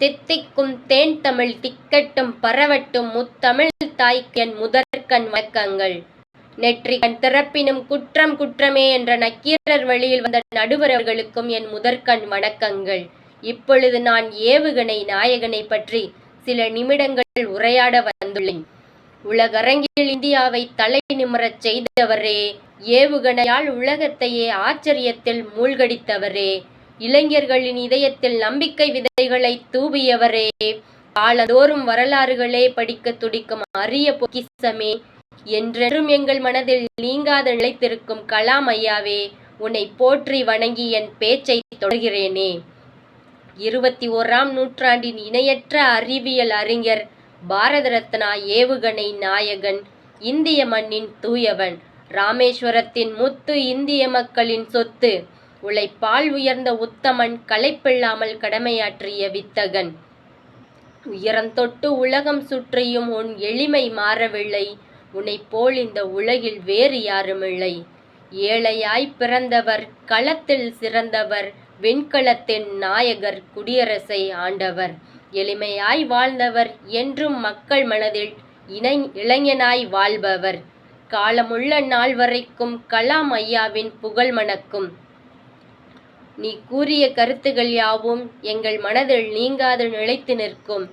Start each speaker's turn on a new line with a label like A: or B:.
A: தித்திக்கும் தேன் தமிழ் திக்கட்டும் பரவட்டும் முத்தமிழ் தாய்க்கு என் முதற்கண் வணக்கங்கள். நெற்றி கண் திறப்பினும் குற்றம் குற்றமே என்ற நக்கீரர் வழியில் வந்த நடுவரர்களுக்கும் என் முதற்கண் வணக்கங்கள். இப்பொழுது நான் ஏவுகணை நாயகனை பற்றி சில நிமிடங்கள் உரையாட வந்துள்ளேன். உலகரங்கில் இந்தியாவை தலை நிமிரச் செய்தவரே ஏவுகணையால் உலகத்தையே ஆச்சரியத்தில் மூழ்கடித்தவரே இளைஞர்களின் இதயத்தில் நம்பிக்கை விதைகளை தூவியவரே. காலந்தோறும் வரலாறுகளே படிக்க துடிக்கும் அரிய பொக்கிசமே என்றென்றும் எங்கள் மனதில் நீங்காத நிலைத்திருக்கும் கலாம் ஐயாவே உன்னை போற்றி வணங்கி என் பேச்சை தொடர்கிறேனே. இருபத்தி ஓராம் நூற்றாண்டின் இணையற்ற அறிவியல் அறிஞர் பாரத ரத்னா ஏவுகணை நாயகன் இந்திய மண்ணின் தூயவன் ராமேஸ்வரத்தின் முத்து இந்திய மக்களின் சொத்து உழைப்பால் உயர்ந்த உத்தமன் களைப்பில்லாமல் கடமையாற்றிய வித்தகன். உயரந்தொட்டு உலகம் சுற்றியும் உன் எளிமை மாறவில்லை. உன்னைப் போல் இந்த உலகில் வேறு யாருமில்லை. ஏழையாய் பிறந்தவர் களத்தில் சிறந்தவர் வெண்கலத்தின் நாயகர் குடியரசை ஆண்டவர். எளிமையாய் வாழ்ந்தவர் என்றும் மக்கள் மனதில் இணை இளைஞனாய் வாழ்பவர். காலமுள்ள நாள் வரைக்கும் கலாம் ஐயாவின் புகழ் மணக்கும். நீ கூறிய கருத்துகள் யாவும் எங்கள் மனதில் நீங்காது நிலைத்து நிற்கும்.